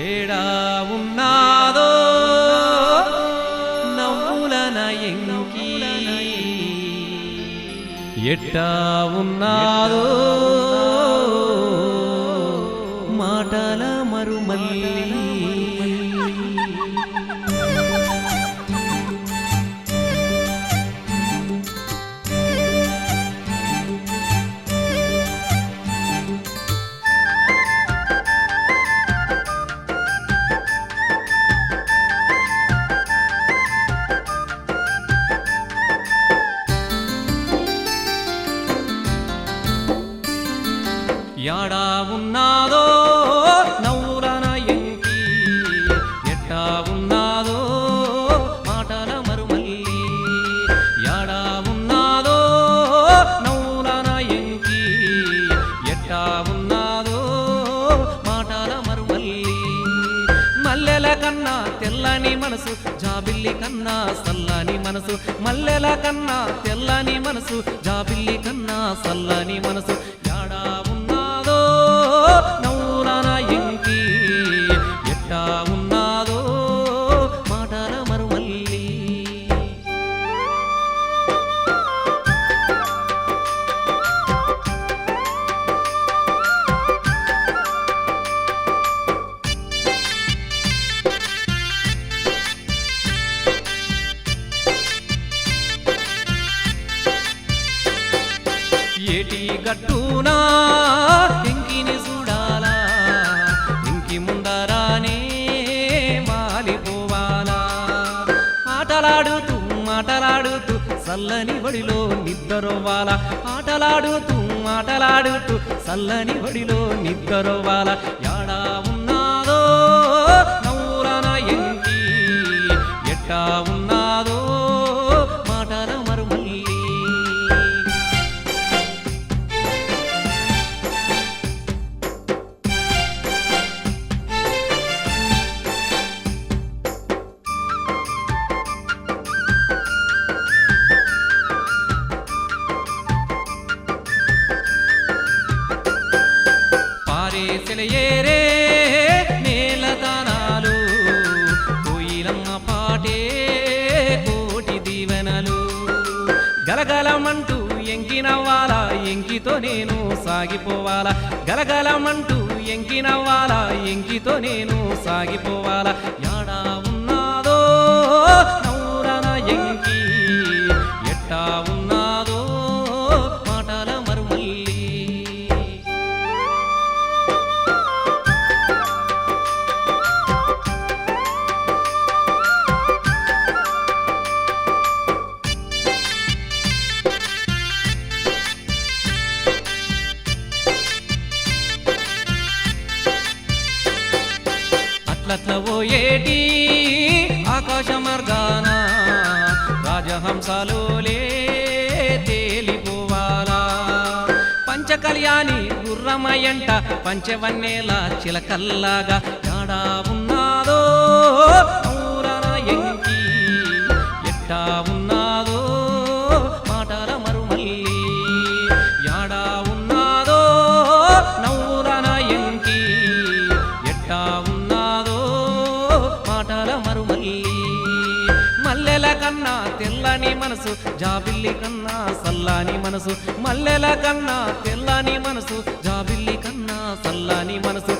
ఏడా ఉన్నాదో? నవ్వులన ఎంకి. ఎట్టా ఉన్నాదో? మాటల మరుమల్లి. యాడా ఉన్నాదో నవ్వులన ఎంకి. ఎట్టా ఉన్నాదో మాటల మరుమల్లి. యాడా ఉన్నాదో నవ్వులన ఎంకి. ఎట్టా ఉన్నాదో మాటల మరుమల్లి. మల్లెల కన్నా తెల్లని మనసు జాబిల్లి కన్నా సల్లని మనసు. మల్లెల కన్నా తెల్లని మనసు జాబిల్లి కన్నా సల్లని మనసు. యాడా నవ్వురాన ఎంకి ఎట్టా ఉన్నాదో మాటల మరుమల్లి. ఏటి గట్టునా ఇంకిని చూడాలా ఆటలాడుతూ మాటలాడుతూ చల్లని బడిలో నిద్రవ్వాల ఆటలాడుతూ ఆటలాడుతూ చల్లని ఒడిలో నిద్రవ్వాల ఎంకినవ్వాలా? ఎంకితో నేను సాగిపోవాలా? గలగలమంటూ ఎంకినవ్వాలా? ఎంకితో నేను సాగిపోవాలా? యాడా అట్లట్ల ఓయేటి ఆకాశ మార్గాన రాజహంసలోలే తేలిపోవాలా? పంచకళ్యాణి గుర్రమయంట పంచవన్నేలా చిలకల్లాగా యాడా మల్లెల కన్నా తెల్లని మనసు జాబిల్లి కన్నా సల్లాని మనసు. మల్లెల కన్నా తెల్లని మనసు జాబిల్లి కన్నా సల్లాని మనసు.